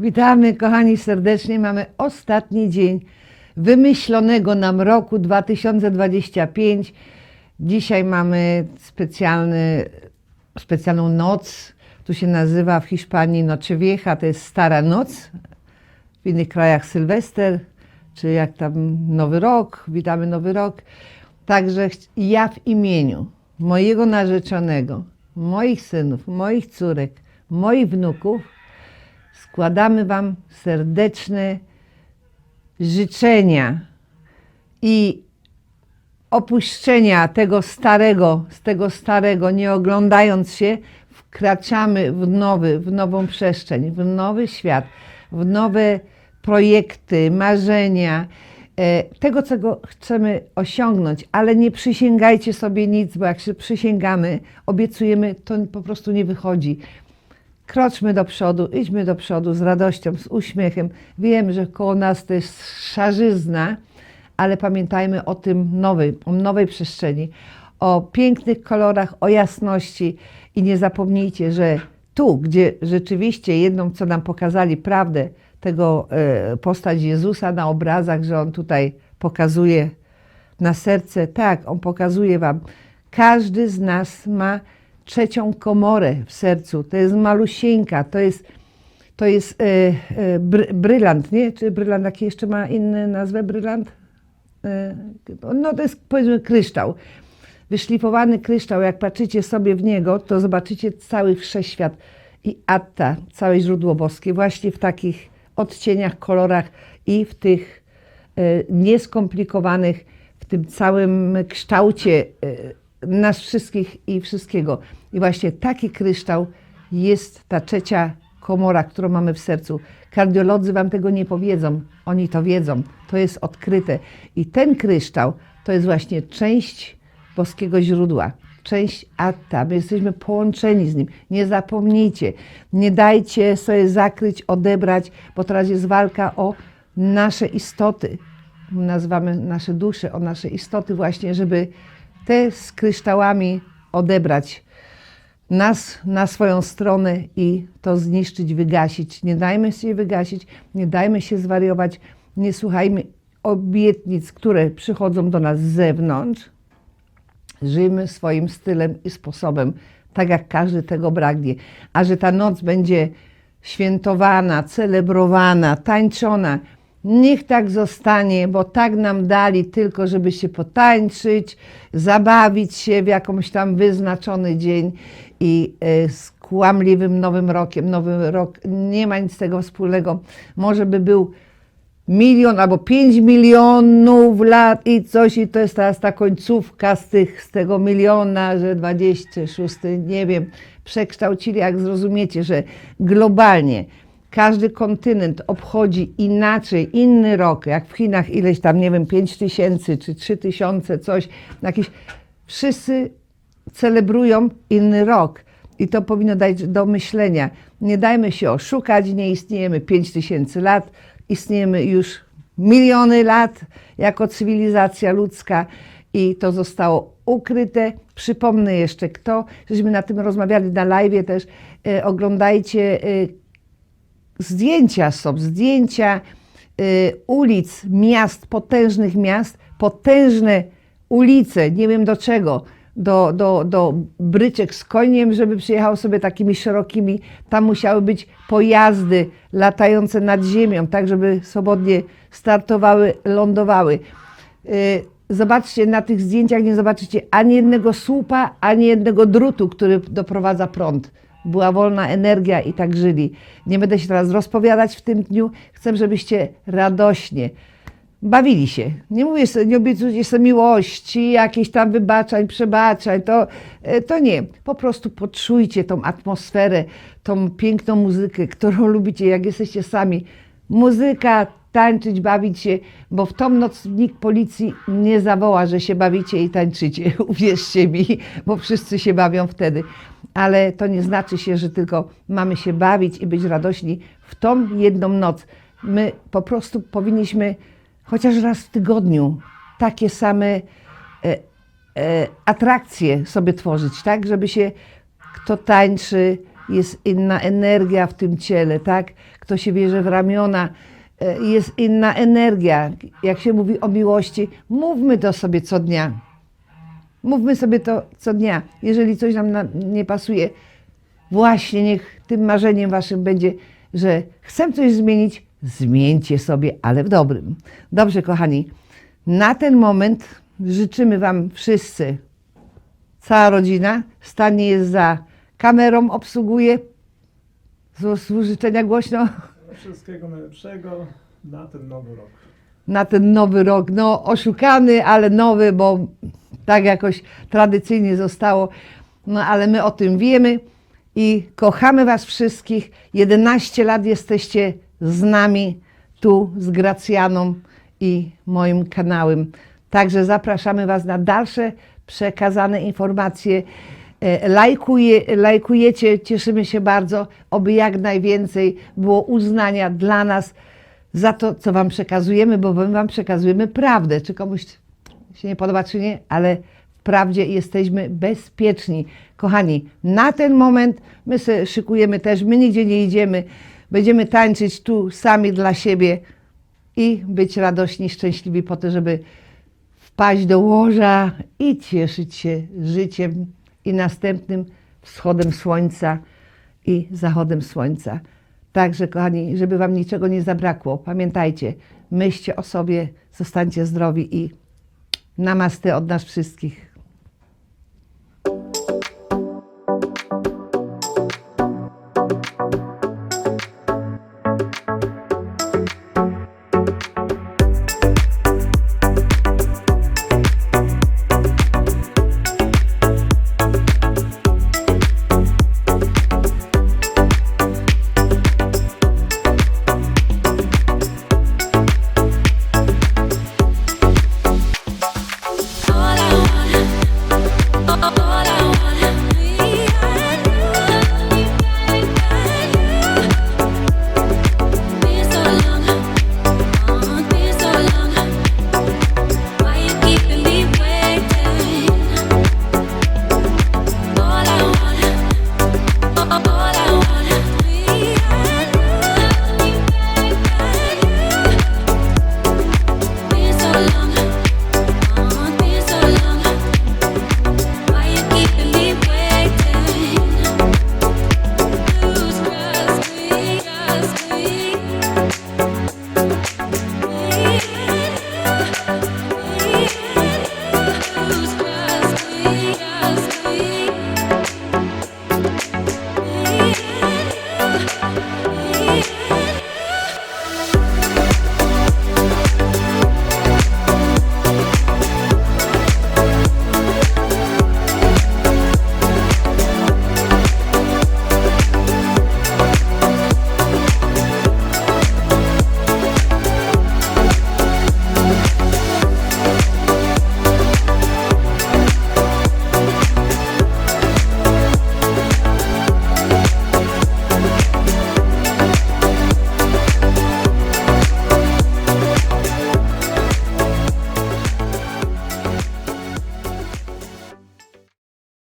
Witamy, kochani, serdecznie. Mamy ostatni dzień wymyślonego nam roku 2025. Dzisiaj mamy specjalny, specjalną noc. Tu się nazywa w Hiszpanii Noche Vieja, to jest Stara Noc. W innych krajach Sylwester, czy jak tam Nowy Rok, witamy Nowy Rok. Także ja w imieniu mojego narzeczonego, moich synów, moich córek, moich wnuków składamy Wam serdeczne życzenia i opuszczenia tego starego, z tego starego, nie oglądając się, wkraczamy w nowy, w nową przestrzeń, w nowy świat, w nowe projekty, marzenia, e, tego, czego chcemy osiągnąć, ale nie przysięgajcie sobie nic, bo jak się przysięgamy, obiecujemy, to po prostu nie wychodzi. Kroczmy do przodu, idźmy do przodu z radością, z uśmiechem. Wiem, że koło nas to jest szarzyzna, ale pamiętajmy o tym nowej, o nowej przestrzeni, o pięknych kolorach, o jasności i nie zapomnijcie, że tu, gdzie rzeczywiście jedną, co nam pokazali prawdę, tego e, postać Jezusa na obrazach, że On tutaj pokazuje na serce, tak, On pokazuje Wam. Każdy z nas ma trzecią komorę w sercu. To jest malusieńka, to jest, to jest e, e, bry, brylant, nie? Czy brylant, jaki jeszcze ma inną nazwę brylant? E, no to jest powiedzmy kryształ. Wyszlifowany kryształ, jak patrzycie sobie w niego, to zobaczycie cały wszechświat i Atta, całe źródło boskie, właśnie w takich odcieniach, kolorach i w tych e, nieskomplikowanych, w tym całym kształcie e, nas wszystkich i wszystkiego. I właśnie taki kryształ jest ta trzecia komora, którą mamy w sercu. Kardiolodzy Wam tego nie powiedzą, oni to wiedzą, to jest odkryte. I ten kryształ to jest właśnie część boskiego źródła, część Atta. My jesteśmy połączeni z nim. Nie zapomnijcie, nie dajcie sobie zakryć, odebrać, bo teraz jest walka o nasze istoty. Nazywamy nasze dusze, o nasze istoty właśnie, żeby te z kryształami odebrać nas na swoją stronę i to zniszczyć, wygasić. Nie dajmy się wygasić, nie dajmy się zwariować, nie słuchajmy obietnic, które przychodzą do nas z zewnątrz. Żyjmy swoim stylem i sposobem, tak jak każdy tego pragnie. A że ta noc będzie świętowana, celebrowana, tańczona, niech tak zostanie, bo tak nam dali tylko, żeby się potańczyć, zabawić się w jakąś tam wyznaczony dzień i e, z kłamliwym nowym rokiem. Nowy rok nie ma nic z tego wspólnego. Może by był milion albo pięć milionów lat i coś i to jest teraz ta końcówka z, tych, z tego miliona, że 26, nie wiem, przekształcili, jak zrozumiecie, że globalnie każdy kontynent obchodzi inaczej, inny rok, jak w Chinach ileś tam, nie wiem, 5 tysięcy czy 3 tysiące, coś, jakiś, wszyscy celebrują inny rok. I to powinno dać do myślenia. Nie dajmy się oszukać, nie istniejemy 5 tysięcy lat, istniejemy już miliony lat jako cywilizacja ludzka i to zostało ukryte. Przypomnę jeszcze kto, żeśmy na tym rozmawiali na live też, e, oglądajcie e, zdjęcia są, zdjęcia y, ulic, miast, potężnych miast, potężne ulice, nie wiem do czego, do, do, do bryczek z koniem, żeby przyjechał sobie takimi szerokimi, tam musiały być pojazdy latające nad ziemią, tak żeby swobodnie startowały, lądowały. Y, Zobaczcie, na tych zdjęciach nie zobaczycie ani jednego słupa, ani jednego drutu, który doprowadza prąd. Była wolna energia i tak żyli. Nie będę się teraz rozpowiadać w tym dniu. Chcę, żebyście radośnie bawili się. Nie mówię, nie obiecujcie sobie miłości, jakichś tam wybaczań, przebaczań. To, e, to nie. Po prostu poczujcie tą atmosferę, tą piękną muzykę, którą lubicie, jak jesteście sami. Muzyka, tańczyć, bawić się, bo w tą noc nikt policji nie zawoła, że się bawicie i tańczycie. Uwierzcie mi, bo wszyscy się bawią wtedy. Ale to nie znaczy się, że tylko mamy się bawić i być radośni w tą jedną noc. My po prostu powinniśmy chociaż raz w tygodniu takie same e, e, atrakcje sobie tworzyć, tak? Żeby się kto tańczy, jest inna energia w tym ciele, tak? Kto się bierze w ramiona, e, jest inna energia. Jak się mówi o miłości, mówmy to sobie co dnia. Mówmy sobie to co dnia. Jeżeli coś nam na, nie pasuje, właśnie niech tym marzeniem waszym będzie, że chcę coś zmienić, zmieńcie sobie, ale w dobrym. Dobrze, kochani, na ten moment życzymy wam wszyscy, cała rodzina, Stanie jest za kamerą, obsługuje. Zło- Życzenia głośno Wszystkiego najlepszego na ten nowy rok. na ten nowy rok. No, oszukany, ale nowy, bo tak jakoś tradycyjnie zostało. No, ale my o tym wiemy i kochamy Was wszystkich. 11 lat jesteście z nami tu, z Gracjaną i moim kanałem. Także zapraszamy Was na dalsze przekazane informacje. E, Lajkuje, lajkujecie, cieszymy się bardzo, oby jak najwięcej było uznania dla nas za to, co Wam przekazujemy, bo my Wam przekazujemy prawdę. Czy komuś się nie podoba, czy nie, ale w prawdzie jesteśmy bezpieczni. Kochani, na ten moment my się szykujemy też, my nigdzie nie idziemy, będziemy tańczyć tu sami dla siebie i być radośni, szczęśliwi po to, żeby wpaść do łoża i cieszyć się życiem i następnym wschodem słońca i zachodem słońca. Także, kochani, żeby Wam niczego nie zabrakło, pamiętajcie, myślcie o sobie, zostańcie zdrowi i namaste od nas wszystkich.